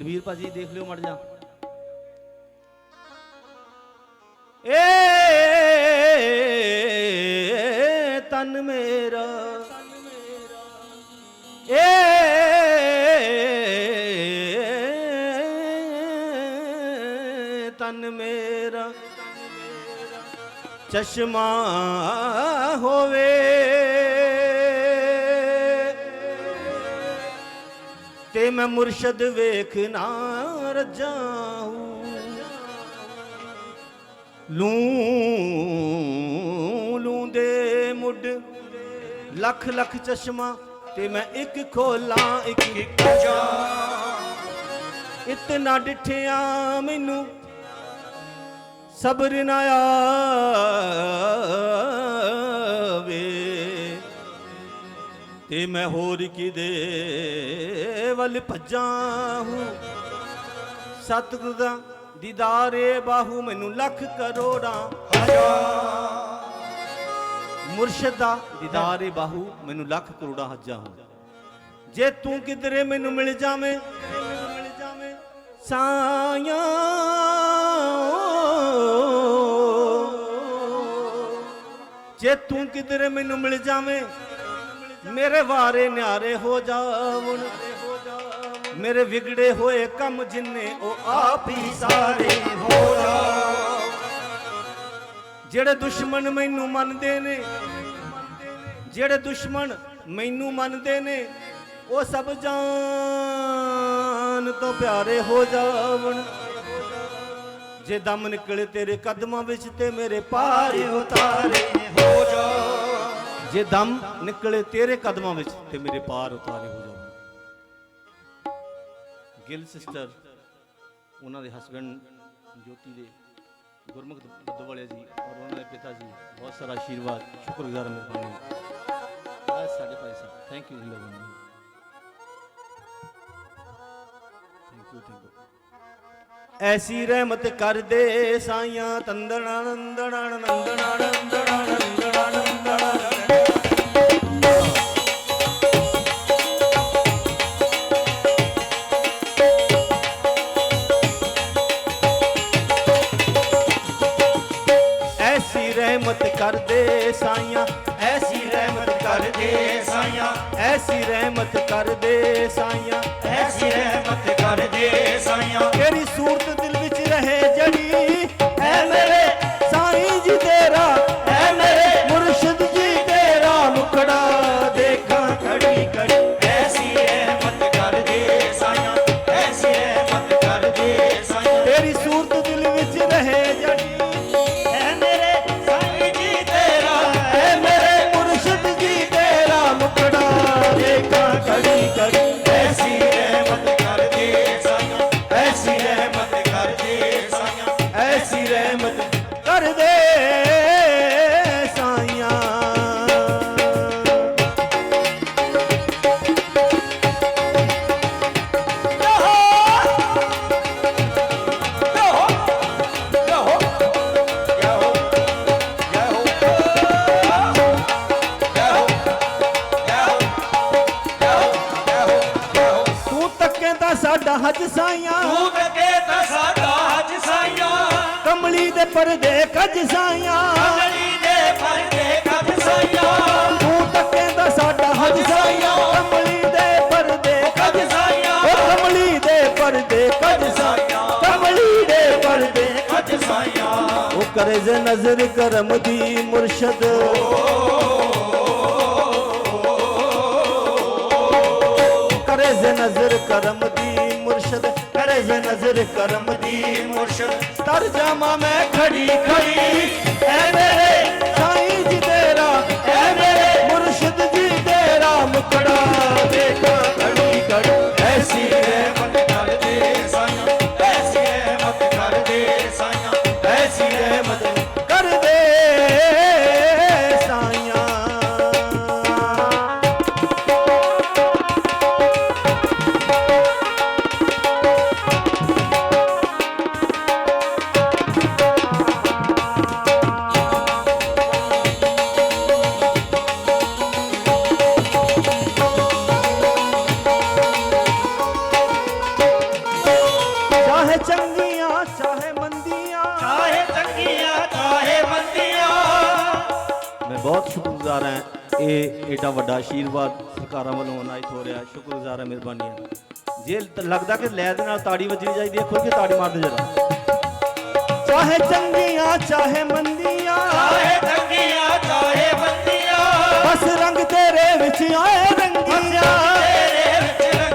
ਬਲਵੀਰ ਭਾਜੀ ਦੇਖ ਲਿਓ ਮੜ ਜਾ। ਏ ਤਨ ਮੇਰਾ। ਏ ਤਨ ਮੇਰਾ। ਚਸ਼ਮਾ ਹੋਵੇ। ਤੇ ਮੈਂ ਮੁਰਸ਼ਦ ਵੇਖ ਨਾ ਰਜਾਉ ਲੂੰ ਲੂੰ ਦੇ ਮੁੱਢ ਲੱਖ ਲੱਖ ਚਸ਼ਮਾ ਤੇ ਮੈਂ ਇੱਕ ਖੋਲਾਂ ਇੱਕ ਇੱਕ ਜਾ ਇਤਨਾ ਡਿਠਿਆ ਮੈਨੂੰ ਸਬਰ ਨਾ ਆਵੇ ਤੇ ਮੈਂ ਹੋਰ ਕਿਦੇ ਵੱਲ ਭੱਜਾਂ ਹੂੰ। ਸਤਿਗੁਰ ਦਾ ਦੀਦਾਰੇ ਬਾਹੂ ਮੈਨੂੰ ਲੱਖ ਕਰੋੜਾਂ ਮੁਰਸ਼ਿਦ ਦਾ ਦੀਦਾਰੇ ਬਾਹੂ ਮੈਨੂੰ ਲੱਖ ਕਰੋੜਾਂ ਹੱਜਾਂ ਜੇ ਤੂੰ ਕਿਧਰੇ ਮੈਨੂੰ ਮਿਲ ਜਾਵੇਂ ਮਿਲ ਜਾਵੇਂ ਸਾਇਆ ਜੇ ਤੂੰ ਕਿਧਰੇ ਮੈਨੂੰ ਮਿਲ ਜਾਵੇਂ ਮੇਰੇ ਵਾਰੇ ਨਿਆਰੇ ਹੋ ਜਾਵਣ। ਮੇਰੇ ਵਿਗੜੇ ਹੋਏ ਕੰਮ ਜਿੰਨੇ ਉਹ ਆਪ ਹੀ ਸਾਰੇ ਹੋ ਜਾ ਜਿਹੜੇ ਦੁਸ਼ਮਣ ਮੈਨੂੰ ਮੰਨਦੇ ਨੇ, ਜਿਹੜੇ ਦੁਸ਼ਮਣ ਮੈਨੂੰ ਮੰਨਦੇ ਨੇ, ਉਹ ਸਭ ਜਾਨ ਤੋਂ ਪਿਆਰੇ ਹੋ ਜਾਵਣ। ਜੇ ਦਮ ਨਿਕਲੇ ਤੇਰੇ ਕਦਮਾਂ ਵਿੱਚ ਤੇ ਮੇਰੇ ਪਾਰ ਉਤਾਰੇ ਹੋ ਜਾ ਜੇ ਦਮ ਨਿਕਲੇ ਤੇਰੇ ਕਦਮਾਂ ਵਿੱਚ, ਤੇ ਮੇਰੇ ਪਾਰ ਉਤਾਰੇ ਹੋ ਜਾਵਣ ਗਿਲ ਸਿਸਟਰ, ਉਹਨਾਂ ਦੇ ਹਸਬੰਡ ਜੋਤੀ ਦੇ ਗੁਰਮੁਖ ਬੱਦੋ ਵਾਲੇ ਜੀ ਔਰ ਉਹਨਾਂ ਦੇ ਪਿਤਾ ਜੀ, ਬਹੁਤ ਸਾਰਾ ਆਸ਼ੀਰਵਾਦ, ਸ਼ੁਕਰਗੁਜ਼ਾਰ ਮਿਹਰਬਾਨੀ ਬਸ ਸਾਡੇ ਭਾਈ ਸਾਹਿਬ ਥੈਂਕ ਯੂ ਜੀ ਲਵਨ ਥੈਂਕ ਯੂ ਥੈਂਕ ਯੂ ਐਸੀ ਰਹਿਮਤ ਕਰ ਦੇ ਸਾਈਆਂ ਤੰਦਣਾ ਨੰਦਣਾ ਨੰਦਣਾ ਨੰਦਣਾ ਐਸੀ ਰਹਿਮਤ ਕਰ ਦੇ ਸਾਈਆਂ, ਐਸੀ ਰਹਿਮਤ ਕਰ ਦੇ ਸਾਈਆਂ, ਐਸੀ ਰਹਿਮਤ ਕਰ ਦੇ ਸਾਈਆਂ, ਐਸੀ ਰਹਿਮਤ ਕਰ ਦੇ ਸਾਈਆਂ। ਤੇਰੀ ਸੂਰਤ ਦਿਲ ਵਿੱਚ ਰਹੇ ਜੜੀ, ਐ ਮੇਰੇ ਹੱਜ ਸਾਈਆਂ। ਤੂੰ ਤੱਕੇ ਤਾਂ ਸਾਡਾ ਅੱਜ ਸਾਈਆਂ। ਕਮਲੀ ਦੇ ਪਰਦੇ ਕੱਜ ਸਾਈਆਂ। ਕਮਲੀ ਦੇ ਪਰਦੇ ਕੱਢ ਸਾਈਆਂ। ਤੂੰ ਤੱਕੇ ਤਾਂ ਸਾਡਾ ਹੱਜ ਸਾਈਆਂ। ਕਮਲੀ ਦੇ ਪਰਦੇ ਕੱਜ ਸਾਈਆਂ। ਕਮਲੀ ਦੇ ਪਰਦੇ ਕੱਜ ਸਾਈਆਂ। ਕਮਲੀ ਦੇ ਪਰਦੇ ਕੱਢ ਸਾਈਆਂ। ਉਹ ਕਰੇ ਜੇ ਨਜ਼ਰ ਕਰਮ ਦੀ ਮੁਰਸ਼ਦ। ਕਰੇ ਜੇ ਨਜ਼ਰ ਕਰਮ ਦੀ ਨਜ਼ਰ ਕਰਮ ਦੀ ਮੁਰਸ਼ਦ ਤਰ ਜਾਵਾਂ ਮੈਂ ਖੜੀ ਖੜੀ। ਐਡਾ ਵੱਡਾ ਆਸ਼ੀਰਵਾਦ ਸਰਕਾਰਾਂ ਵੱਲੋਂ ਅਨਾਇਤ ਹੋ ਰਿਹਾ। ਸ਼ੁਕਰਗੁਜ਼ਾਰ ਹਾਂ ਮਿਹਰਬਾਨੀ ਜੇ ਲੱਗਦਾ ਕਿ ਲੈ ਦੇ ਨਾਲ ਤਾੜੀ ਵੱਜਣੀ ਚਾਹੀਦੀ ਹੈ ਖੁੱਲ ਕੇ ਤਾੜੀ ਮਾਰਦੇ ਜਰਾ। ਚਾਹੇ ਚੰਗੀਆਂ ਚਾਹੇ ਮੰਦੀਆਂ। ਚਾਹੇ ਚੰਗੀਆਂ ਚਾਹੇ ਮੰਦੀਆਂ। ਬਸ ਰੰਗ ਤੇਰੇ ਵਿੱਚ ਆਏ ਰੰਗੀਆਂ। ਤੇਰੇ ਵਿੱਚ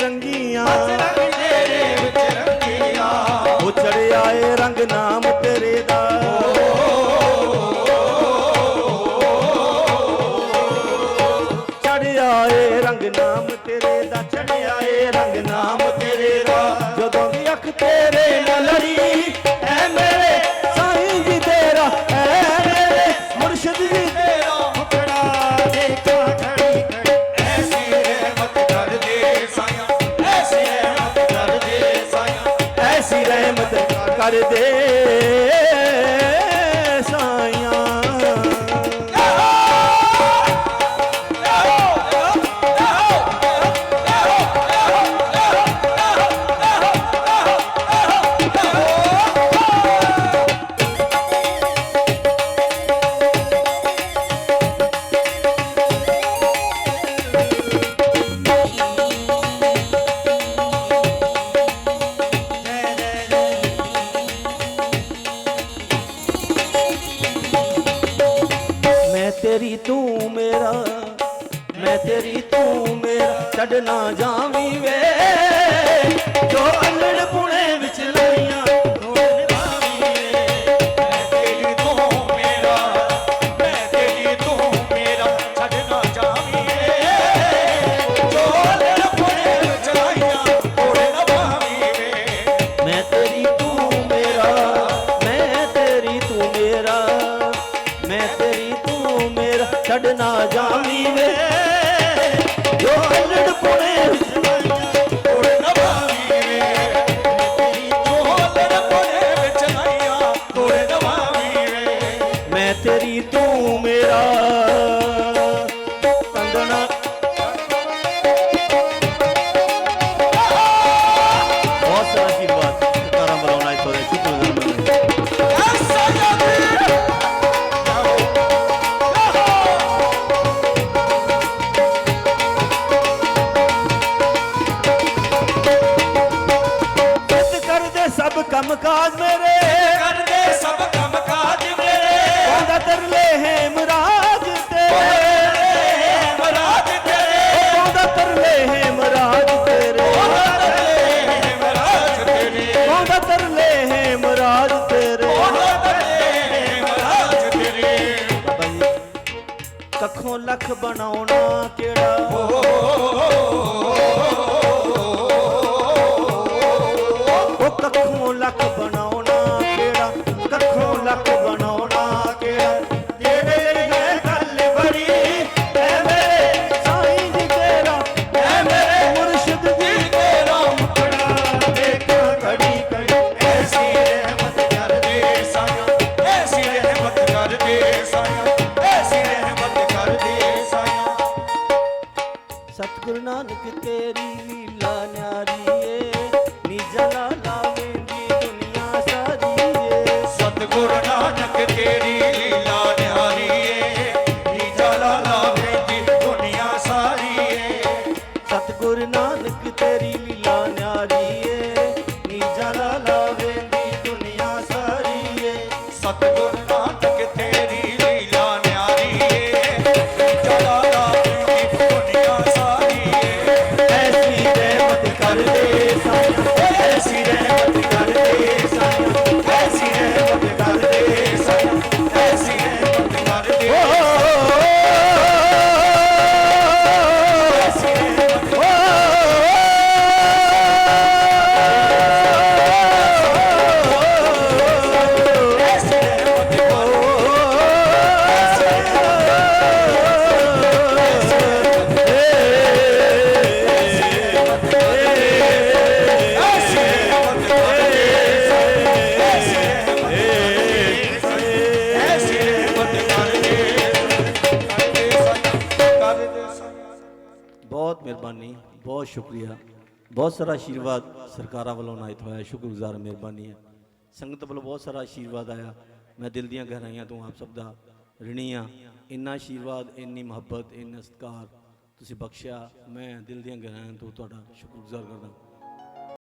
ਰੰਗੀਆਂ। ਰੰਗ ਤੇਰੇ ਵਿੱਚ ਰੰਗੀਆਂ ਉਹ ਚੜਿਆ ਏ ਰੰਗ ਨਾਮ ਤੇਰੇ ਦਾ। ਚੜਿਆ ਏ ਰੰਗ ਨਾਮ ਤੇਰੇ ਦਾ। ਚੜਿਆ ਏ ਰੰਗ ਨਾਮ ਤੇਰੇ ਦਾ। ਜਦੋਂ ਵੀ ਅੱਖ ਤੇਰੇ ਨਾਲ ਲੜੀ, ਐ ਮੇਰੇ कर दे ਤੂੰ ਮੇਰਾ ਮੈਂ ਤੇਰੀ ਤੂੰ ਮੇਰਾ ਛੱਡ ਨਾ ਜਾਵੀਂ ਵੇ। ਜੋ ਅਨੜ ਪੁਣੇ que queria. ਬਹੁਤ ਮਿਹਰਬਾਨੀ, ਬਹੁਤ ਸ਼ੁਕਰੀਆ। ਬਹੁਤ ਸਾਰਾ ਆਸ਼ੀਰਵਾਦ ਸਰਕਾਰਾਂ ਵੱਲੋਂ ਨਾਇਤ ਹੋਇਆ, ਸ਼ੁਕਰਗੁਜ਼ਾਰ ਮਿਹਰਬਾਨੀ ਹੈ। ਸੰਗਤ ਵੱਲੋਂ ਬਹੁਤ ਸਾਰਾ ਆਸ਼ੀਰਵਾਦ ਆਇਆ। ਮੈਂ ਦਿਲ ਦੀਆਂ ਗਹਿਰਾਈਆਂ ਤੋਂ ਆਪ ਸਭ ਦਾ ਰਿਣੀ ਆ ਇੰਨਾ ਆਸ਼ੀਰਵਾਦ, ਇੰਨੀ ਮੁਹੱਬਤ, ਇੰਨਾ ਸਤਿਕਾਰ ਤੁਸੀਂ ਬਖਸ਼ਿਆ। ਮੈਂ ਦਿਲ ਦੀਆਂ ਗਹਿਰਾਈਆਂ ਤੋਂ ਤੁਹਾਡਾ ਸ਼ੁਕਰਗੁਜ਼ਾਰ ਕਰਦਾ